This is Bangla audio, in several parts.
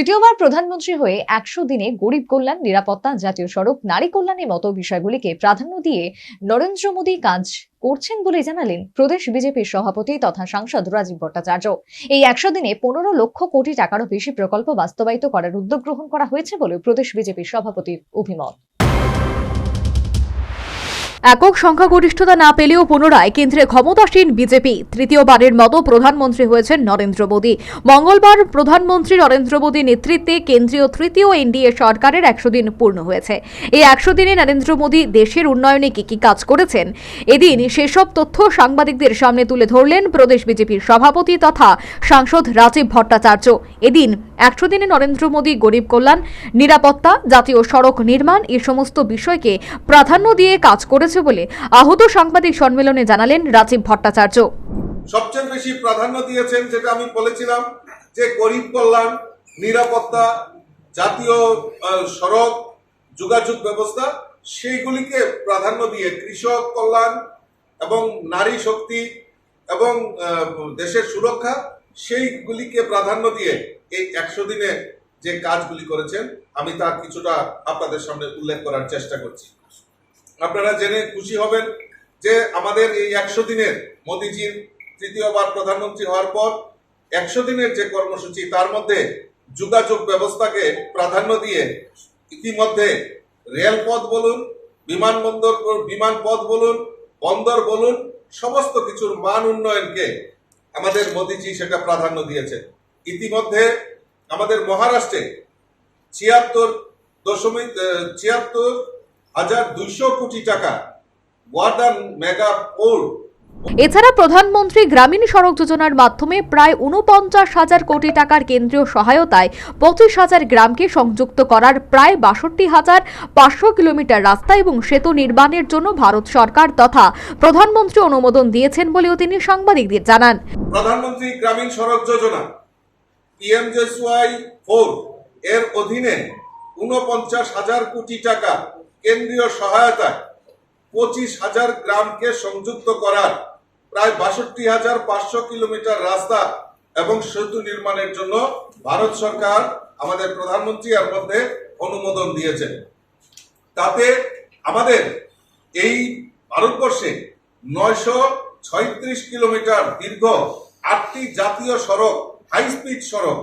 তৃতীয়বার প্রধানমন্ত্রী হয়ে একশো দিনে গরিব কল্যাণ, নিরাপত্তা, জাতীয় সড়ক, নারী কল্যাণের মতো বিষয়গুলিকে প্রাধান্য দিয়ে নরেন্দ্র মোদী কাজ করছেন বলে জানালেন প্রদেশ বিজেপির সভাপতি তথা সাংসদ রাজীব ভট্টাচার্য। এই একশো দিনে পনেরো লক্ষ কোটি টাকারও বেশি প্রকল্প বাস্তবায়িত করার উদ্যোগ গ্রহণ করা হয়েছে বলে প্রদেশ বিজেপির সভাপতির অভিমত। একক সংখ্যাগরিষ্ঠতা না পেলেও পুনরায় কেন্দ্রে ক্ষমতাসীন বিজেপি তৃতীয়বারের মতো প্রধানমন্ত্রী হয়েছেন নরেন্দ্র মোদী। মঙ্গলবার প্রধানমন্ত্রী নরেন্দ্র মোদীর নেতৃত্বে কেন্দ্রীয় তৃতীয় এনডিএ সরকারের একশো দিন পূর্ণ হয়েছে। এই একশো দিনে নরেন্দ্র মোদী দেশের উন্নয়নে কি কি কাজ করেছেন, এদিন সেসব তথ্য সাংবাদিকদের সামনে তুলে ধরলেন প্রদেশ বিজেপির সভাপতি তথা সাংসদ রাজীব ভট্টাচার্য। এদিন একশো দিনে নরেন্দ্র মোদী গরিব কল্যাণ, নিরাপত্তা, জাতীয় সড়ক নির্মাণ, এ সমস্ত বিষয়কে প্রাধান্য দিয়ে কাজ করেছে বলে আহত সাংবাদিক সম্মেলনে জানালেন রাজীব ভট্টাচার্য। সবচেয়ে বেশি প্রাধান্য দিয়েছেন যেটা আমি বলেছিলাম যে গরিব কল্যাণ, নিরাপত্তা, জাতীয় সড়ক, যোগাযোগ ব্যবস্থা, সেইগুলিকে প্রাধান্য দিয়ে কৃষক কল্যাণ এবং নারী শক্তি এবং দেশের সুরক্ষা, সেইগুলিকে প্রাধান্য দিয়ে এই একশো দিনে যে কাজগুলি করেছেন, আমি তার কিছুটা আপনাদের সামনে উল্লেখ করার চেষ্টা করছি। আপনারা জেনে খুশি হবেন যে আমাদের এই একশো দিনের মোদিজির তৃতীয়বার প্রধানমন্ত্রী হওয়ার পর একশো দিনের যে কর্মসূচি, তার মধ্যে যোগাযোগ ব্যবস্থাকে প্রাধান্য দিয়ে ইতিমধ্যে রেলপথ বলুন, বিমানবন্দর, বিমানপথ বলুন, বন্দর বলুন, সমস্ত কিছুর মান উন্নয়নকে আমাদের মোদিজি সেটা প্রাধান্য দিয়েছে। ইতিমধ্যে আমাদের মহারাষ্ট্রে ছিয়াত্তর দশমিক ছিয়াত্তর হাজার দুইশো কোটি টাকা। মেগা পোল। এছাড়া প্রধানমন্ত্রী গ্রামীণ সড়ক যোজনার মাধ্যমে প্রায় উনপঞ্চাশ হাজার কোটি টাকার কেন্দ্রীয় সহায়তায় পঁচিশ হাজার গ্রামকে সংযুক্ত করার প্রায় বাষট্টি হাজার পাঁচশো কিলোমিটার রাস্তা এবং সেতু নির্মাণের জন্য ভারত সরকার তথা প্রধানমন্ত্রী অনুমোদন দিয়েছেন বলেও তিনি সাংবাদিকদের জানান। প্রধানমন্ত্রী গ্রামীণ সড়ক যোজনা পিএমজেসওয়াই ফোর এর অধীনে উনপঞ্চাশ হাজার কোটি টাকা কেন্দ্রীয় সহায়তায় পঁচিশ হাজার গ্রামকে সংযুক্ত করার প্রায় বাষট্টি হাজার পাঁচশো কিলোমিটার রাস্তা এবং সেতু নির্মাণের জন্য ভারত সরকার আমাদের প্রধানমন্ত্রী এর মধ্যে অনুমোদন দিয়েছেন তাতে আমাদের এই ভারতবর্ষে নয়শো ছয়ত্রিশ কিলোমিটার দীর্ঘ আটটি জাতীয় সড়ক হাই স্পিড সড়ক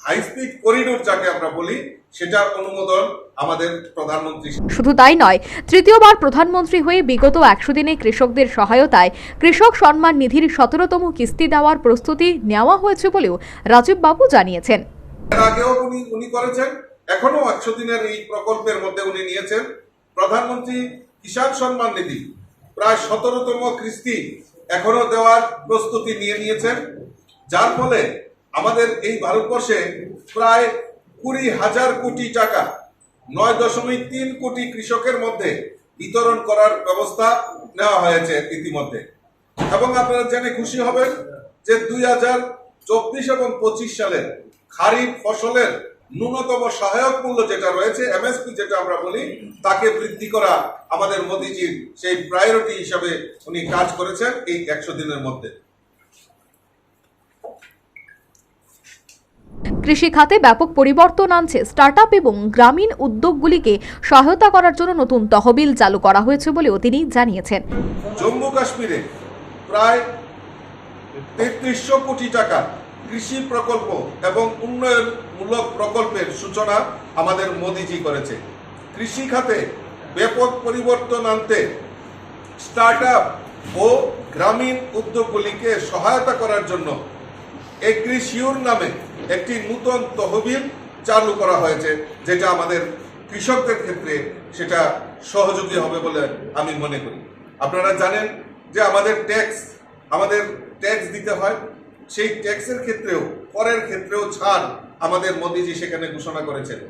হাই স্পিড করিডোর যাকে আমরা বলি সেটার অনুমোদন আমাদের প্রধানমন্ত্রী শুধু তাই নয় তৃতীয়বার প্রধানমন্ত্রী হয়ে বিগত একশো দিনে কৃষকদের সহায়তায় কৃষক সম্মান নিধির সতেরোতম কিস্তি দেওয়ার প্রস্তুতি নেওয়া হয়েছে বলেও রাজীব বাবু জানিয়েছেন। এর আগেও উনি উনি করেছেন এখনও একশো দিনের এই প্রকল্পের মধ্যে উনি নিয়েছেন। প্রধানমন্ত্রী কিষাণ সম্মান নিধি প্রায় সতেরোতম কিস্তি এখনও দেওয়ার প্রস্তুতি নিয়ে নিয়েছেন যার ফলে আমাদের এই ভারতবর্ষে প্রায় কুড়ি হাজার কোটি টাকা, নয় দশমিক তিন কোটি কৃষকের মধ্যে বিতরণ করার ব্যবস্থা নেওয়া হয়েছে ইতিমধ্যে। এবং আপনারা জেনে খুশি হবেন যে দুই হাজার চব্বিশ এবং পঁচিশ সালের খারিফ ফসলের ন্যূনতম সহায়ক মূল্য যেটা রয়েছে, এমএসপি যেটা আমরা বলি, তাকে বৃদ্ধি করা আমাদের মোদিজির সেই প্রায়োরিটি হিসাবে উনি কাজ করেছেন এই একশো দিনের মধ্যে। কৃষি খাতে ব্যাপক পরিবর্তন আনছে স্টার্টআপ এবং গ্রামীণ উদ্যোগগুলিকে সহায়তা করার জন্য নতুন তহবিল চালু করা হয়েছে বলেও তিনি জানিয়েছেন। জম্মু কাশ্মীরে প্রায় তেত্রিশশো কোটি টাকা কৃষি প্রকল্প এবং উন্নয়নমূলক প্রকল্পের সূচনা আমাদের মোদিজি করেছে। কৃষি খাতে ব্যাপক পরিবর্তন আনতে স্টার্টআপ ও গ্রামীণ উদ্যোগগুলিকে সহায়তা করার জন্য এগ্রি শিওর নামে একটি নূতন তহবিল চালু করা হয়েছে, যেটা আমাদের কৃষকদের ক্ষেত্রে সেটা সহযোগী হবে বলে আমি মনে করি। আপনারা জানেন যে আমাদের ট্যাক্স আমাদের ট্যাক্স দিতে হয়, সেই ট্যাক্সের ক্ষেত্রেও, করের ক্ষেত্রেও ছাড় আমাদের মোদিজি সেখানে ঘোষণা করেছেন।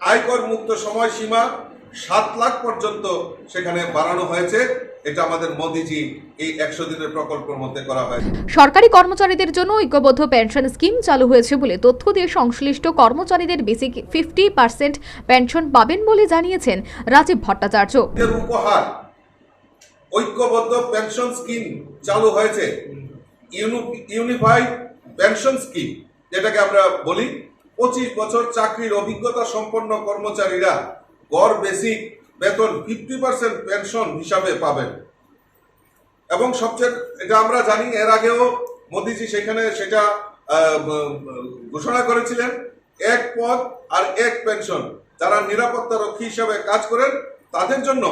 আয়কর মুক্ত সময়সীমা সাত লাখ পর্যন্ত সেখানে বাড়ানো হয়েছে। এটা আমাদের মোদিজি এই একশো দিনের প্রকল্পের মধ্যে করা হয়েছে। সরকারি কর্মচারীদের জন্য ঐক্যবদ্ধ পেনশন স্কিম চালু হয়েছে বলে তথ্য দিয়ে সংশ্লিষ্ট কর্মচারীদের বেসিক ফিফটি পার্সেন্ট পেনশন পাবেন বলে জানিয়েছেন রাজীব ভট্টাচার্য। উপহার ঐক্যবদ্ধ পেনশন স্কিম চালু হয়েছে। ইউনিফাইড পেনশন স্কিম যেটাকে আমরা বলি পঁচিশ বছর চাকরির অভিজ্ঞতা সম্পন্ন কর্মচারীরা গড় বেসিক বেতন ফিফটি পার্সেন্ট পেনশন হিসাবে পাবেন। এবং সবচেয়ে, এটা আমরা জানি, এর আগেও মোদিজি সেখানে সেটা ঘোষণা করেছিলেন, এক পদ আর এক পেনশন যারা নিরাপত্তা রক্ষী হিসাবে কাজ করেন, তাদের জন্য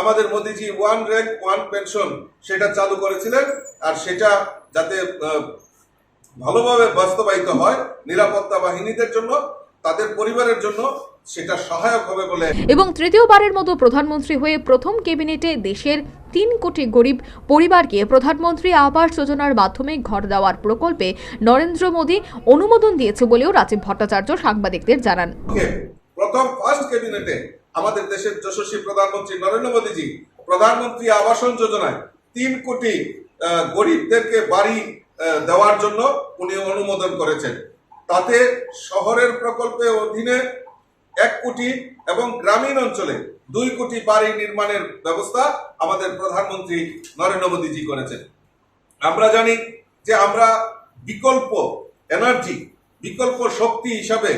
আমাদের মোদিজি ওয়ান র্যাঙ্ক ওয়ান পেনশন সেটা চালু করেছিলেন, আর সেটা যাতে ভালোভাবে বাস্তবায়িত হয় নিরাপত্তা বাহিনীদের জন্য, তাদের পরিবারের জন্য সেটা সহায়ক হবে বলে এবং তৃতীয়বারের মতো প্রধানমন্ত্রী হয়ে প্রথম ক্যাবিনেটে দেশের তিন কোটি গরিব পরিবারকে প্রধানমন্ত্রী আবাস যোজনার মাধ্যমে ঘর দেওয়ার প্রকল্পে নরেন্দ্র মোদী অনুমোদন দিয়েছে বলেও রাজীব ভট্টাচার্য সাংবাদিকদের জানান। প্রথম ফার্স্ট ক্যাবিনেটে আমাদের দেশের যশস্বী প্রধানমন্ত্রী নরেন্দ্র মোদীজি প্রধানমন্ত্রী আবাসন যোজনায় তিন কোটি গরিবদেরকে বাড়ি দেওয়ার জন্য উনি অনুমোদন করেছেন। তাতে শহরের প্রকল্পে অধীনে এক কোটি এবং গ্রামীণ অঞ্চলে দুই কোটি বাড়ি নির্মাণের ব্যবস্থা আমাদের প্রধানমন্ত্রী নরেন্দ্র মোদীজি করেছেন। আমরা জানি যে আমরা বিকল্প এনার্জি, বিকল্প শক্তি হিসাবে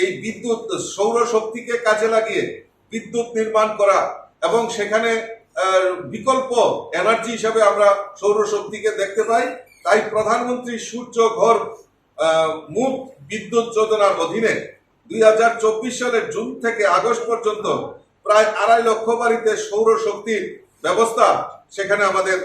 এই বিদ্যুৎ সৌর শক্তিকে কাজে লাগিয়ে বিদ্যুৎ নির্মাণ করা এবং সেখানে বিকল্প এনার্জি হিসাবে আমরা সৌর শক্তিকে দেখতে পাই। তাই প্রধানমন্ত্রী সূর্য ঘর মুখ বিদ্যুৎ যোজনার অধীনে দুই হাজার চব্বিশ সালের জুন থেকে আগস্ট পর্যন্ত প্রায় আড়াই লক্ষ বাড়িতে সৌরশক্তির ব্যবস্থা সেখানে আমাদের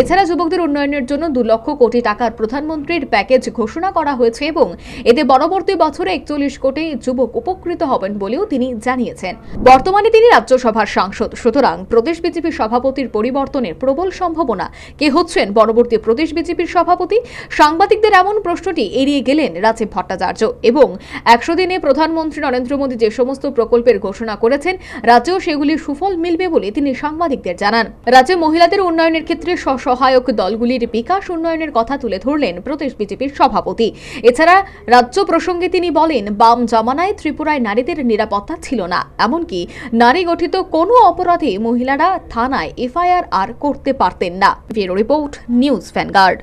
এছাড়া যুবকদের উন্নয়নের জন্য দু লক্ষ কোটি টাকার প্রধানমন্ত্রীর প্যাকেজ ঘোষণা করা হয়েছে এবং এতে পরবর্তী বছরে একচল্লিশ কোটি যুবক উপকৃত হবেন বলেও তিনি জানিয়েছেন। বর্তমানে তিনি রাজ্যসভার সাংসদ। সুতরাং প্রদেশ বিজেপির সভাপতির পরিবর্তনের প্রবল সম্ভাবনা। কে হচ্ছেন পরবর্তী প্রদেশ বিজেপির সভাপতি? সাংবাদিকদের এমন প্রশ্নটি এড়িয়ে গেলেন রাজীব ভট্টাচার্য এবং একশো দিনে প্রধানমন্ত্রী নরেন্দ্র মোদী যে সমস্ত প্রকল্পের ঘোষণা করেছেন, রাজ্যেও সেগুলির সুফল মিলবে বলে তিনি সাংবাদিকদের জানান। রাজ্যে মহিলাদের উন্নয়নের ক্ষেত্রে স্বসহায়ক দলগুলির বিকাশ উন্নয়নের কথা তুলে ধরলেন প্রদেশ বিজেপির সভাপতি। এছাড়া রাজ্য প্রসঙ্গে তিনি বলেন, বাম জমানায় ত্রিপুরায় নারীদের নিরাপত্তা ছিল না। এমনকি নারী গঠিত কোনো অপরাধে মহিলারা থানায় এফআইআর আর করতে পারতেন না। Bureau report, news Vanguard.